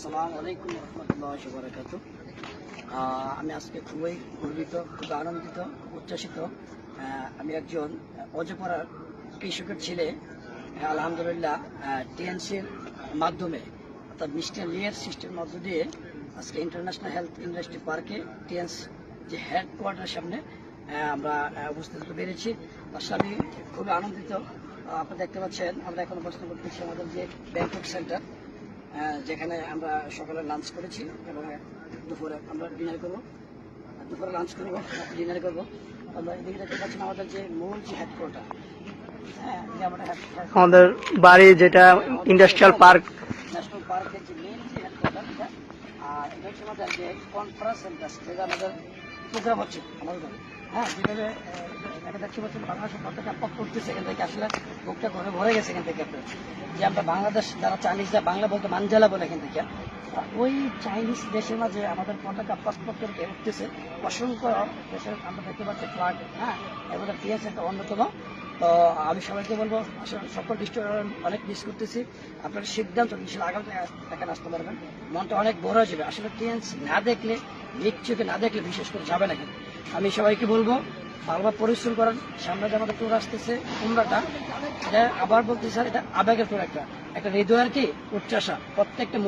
আসসালামু আলাইকুম রহমতুল্লাহ বারাকাতু আমি আজকে খুবই গর্বিত খুবই আনন্দিত, উচ্ছ্বাসিত আমি একজন অজপাড়ার কৃষকের ছেলে আলহামদুলিল্লাহ টিএনসির মাধ্যমে, অর্থাৎ মিস্টার লিয়ার সিস্টেমের মধ্য দিয়ে আজকে ইন্টারন্যাশনাল হেলথ ইন্ডাস্ট্রি পার্কে টিএনস যে হেডকোয়ার্টারের সামনে আমরা উপস্থিত হতে পেরেছি। আসলে আমি খুবই আনন্দিত। আপনি দেখতে পাচ্ছেন, আমরা এখন অবস্থান করতেছি আমাদের যে ব্যাংকক সেন্টার। যেখানে আমরা সকালে লাঞ্চ করেছি এবং দুপুরে আমরা ডিনার করব। দুপুরে লাঞ্চ করব ডিনার করব। আমরা এদিকে দেখতে পাচ্ছেন আমাদের যে মূল যে হেডকোয়ার্টার হ্যাঁ আমাদের বাড়ি যেটা ইন্ডাস্ট্রিয়াল পার্ক ন্যাশনাল পার্কের যে মেন যে হেডকোয়ার্টার আর এটা হচ্ছে আমাদের যে কনফারেন্স সেন্টার যেটা আমাদের প্রোগ্রাম হচ্ছে আমাদের হ্যাঁ যেভাবে দেখা যাচ্ছে বলছেন বাংলাদেশ পতাকা পথ করতেছে, এখান থেকে আসলে বুকটা ঘরে ভরে গেছে এখান থেকে। যে আমরা বাংলাদেশ, যারা চাইনিজ যা বাংলা বলতে মানজালা বলে এখান থেকে ওই চাইনিজ দেশের মাঝে আমাদের পতাকা পথ পথ করে উঠতেছে? অসংখ্য দেশের আমরা দেখতে পাচ্ছি ফ্লাগ হ্যাঁ এগুলো পিএস একটা অন্যতম। তো আমি সবাইকে বলব সকল ডিস্ট্রিক্ট অনেক মিস করতেছি। আপনার সিদ্ধান্ত নিশ্চয় আগামী এখানে আসতে পারবেন। মনটা অনেক বড় হয়ে যাবে। আসলে টিএনস না দেখলে চোখে না দেখলে বিশেষ করে যাবে না কিন্তু আমি সবাইকে বলব, বারবার পরিশ্রম করেন, সামনে যে আমাদের ট্যুর আসতেছে কুমড়াটা এটা আবার বলতে স্যার, এটা আবেগের ট্যুর একটা। একটা হৃদয়ের কি? উচ্চাসা প্রত্যেকটা